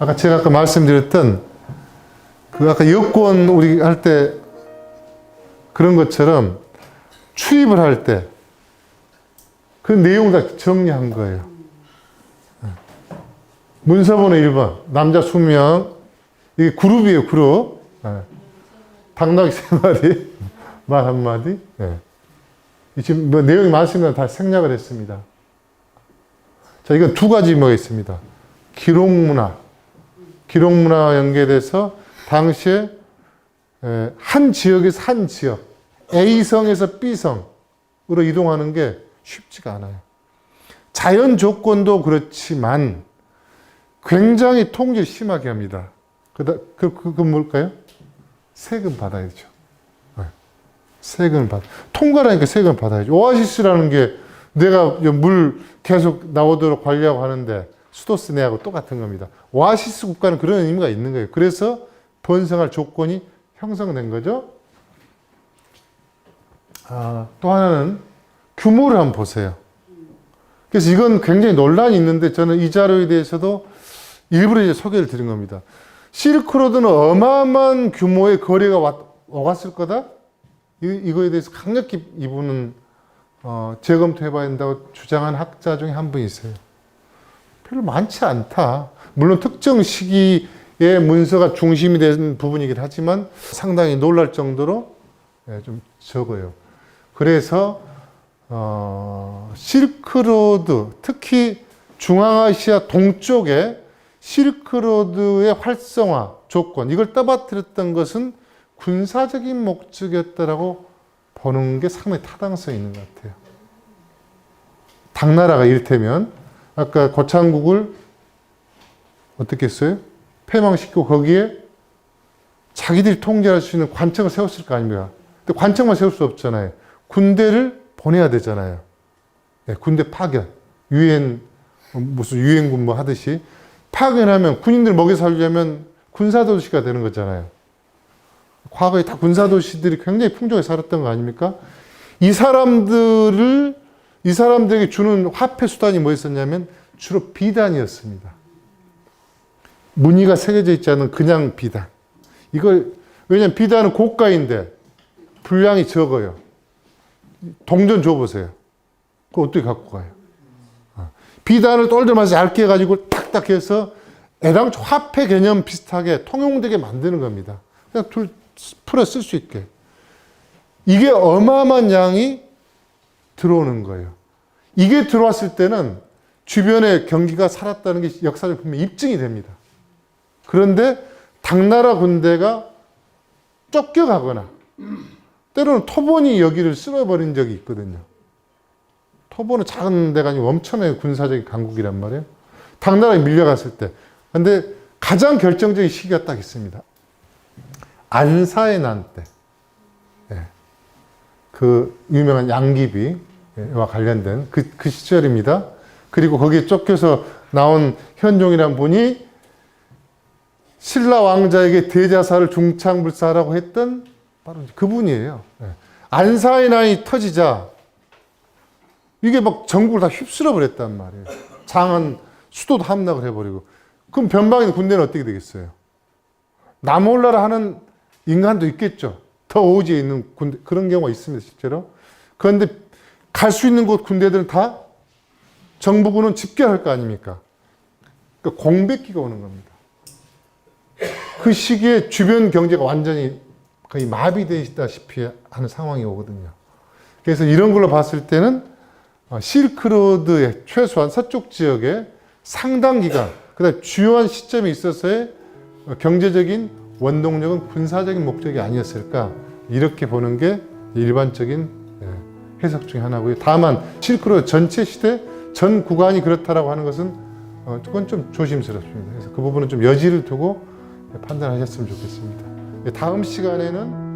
아까 제가 아까 말씀드렸던 그 아까 여권 우리 할 때 그런 것처럼 출입을 할 때 그 내용 다 정리한 거예요. 문서번호 1번 남자 20명 이게 그룹이에요 그룹 예. 당나귀 3마리 말 한마디 예. 이 지금 뭐 내용이 많으신 다 생략을 했습니다. 자 이건 두 가지 뭐가 있습니다. 기록문화 기록문화와 연계돼서 당시에 에, 한 지역에서 한 지역 A성에서 B성으로 이동하는 게 쉽지가 않아요. 자연 조건도 그렇지만 굉장히 통제를 심하게 합니다. 그다 그, 그, 그 뭘까요? 세금 받아야죠. 네. 세금을 받. 통과라니까 세금 받아야죠. 오아시스라는 게 내가 물 계속 나오도록 관리하고 하는데 수도스 내하고 똑같은 겁니다. 오아시스 국가는 그런 의미가 있는 거예요. 그래서 번성할 조건이 형성된 거죠. 아, 또 하나는 규모를 한번 보세요. 그래서 이건 굉장히 논란이 있는데 저는 이 자료에 대해서도 일부러 이제 소개를 드린 겁니다. 실크로드는 어마어마한 규모의 거래가 왔, 오갔을 거다? 이, 이거에 대해서 강력히 이분은 어, 재검토해 봐야 된다고 주장한 학자 중에 한분 있어요. 별로 많지 않다. 물론 특정 시기에 문서가 중심이 된 부분이긴 하지만 상당히 놀랄 정도로 예, 좀 적어요. 그래서 어, 실크로드, 특히 중앙아시아 동쪽에 실크로드의 활성화 조건, 이걸 떠받들었던 것은 군사적인 목적이었다라고 보는 게 상당히 타당성이 있는 것 같아요. 당나라가 이를테면 아까 고창국을 어떻게 했어요? 폐망시키고 거기에 자기들이 통제할 수 있는 관청을 세웠을 거 아닙니까? 근데 관청만 세울 수 없잖아요. 군대를 보내야 되잖아요. 네, 군대 파견, 유엔 무슨 유엔군 뭐 하듯이 파견하면 군인들 먹여 살려면 군사도시가 되는 거잖아요. 과거에 다 군사도시들이 굉장히 풍족하게 살았던 거 아닙니까? 이 사람들을, 이 사람들에게 주는 화폐 수단이 뭐였었냐면 주로 비단이었습니다. 무늬가 새겨져 있지 않은 그냥 비단. 이걸, 왜냐면 비단은 고가인데 분량이 적어요. 동전 줘보세요. 그거 어떻게 갖고 가요? 어. 비단을 똘똘마서 얇게 해가지고 탁탁 해서 애당초 화폐 개념 비슷하게 통용되게 만드는 겁니다. 그냥 둘 풀어 쓸 수 있게. 이게 어마어마한 양이 들어오는 거예요. 이게 들어왔을 때는 주변의 경기가 살았다는 게 역사적 분명 입증이 됩니다. 그런데 당나라 군대가 쫓겨가거나 때로는 토본이 여기를 쓸어버린 적이 있거든요. 토본은 작은 데가 아니고 엄청나게 군사적인 강국이란 말이에요. 당나라에 밀려갔을 때. 근데 가장 결정적인 시기가 딱 있습니다. 안사의 난 때. 예. 그 유명한 양귀비 와 관련된 그, 그 시절입니다. 그리고 거기에 쫓겨서 나온 현종이라는 분이 신라 왕자에게 대자사를 중창불사라고 했던 바로 그분이에요. 예. 안사의 난이 터지자 이게 막 전국을 다 휩쓸어 버렸단 말이에요. 장안 수도도 함락을 해버리고 그럼 변방의 군대는 어떻게 되겠어요? 나몰라라 하는 인간도 있겠죠. 더 오지에 있는 군대, 그런 경우가 있습니다, 실제로. 그런데 갈 수 있는 곳 군대들은 다 정부군은 집결할 거 아닙니까? 그러니까 공백기가 오는 겁니다. 그 시기에 주변 경제가 완전히 거의 마비되다시피 하는 상황이 오거든요. 그래서 이런 걸로 봤을 때는 어, 실크로드의 최소한 서쪽 지역에 상당 기간, 그다음 주요한 시점에 있어서의 어, 경제적인 원동력은 군사적인 목적이 아니었을까 이렇게 보는 게 일반적인 예, 해석 중에 하나고요. 다만 실크로드 전체 시대 전 구간이 그렇다라고 하는 것은 어, 그건 좀 조심스럽습니다. 그래서 그 부분은 좀 여지를 두고 판단하셨으면 좋겠습니다. 다음 시간에는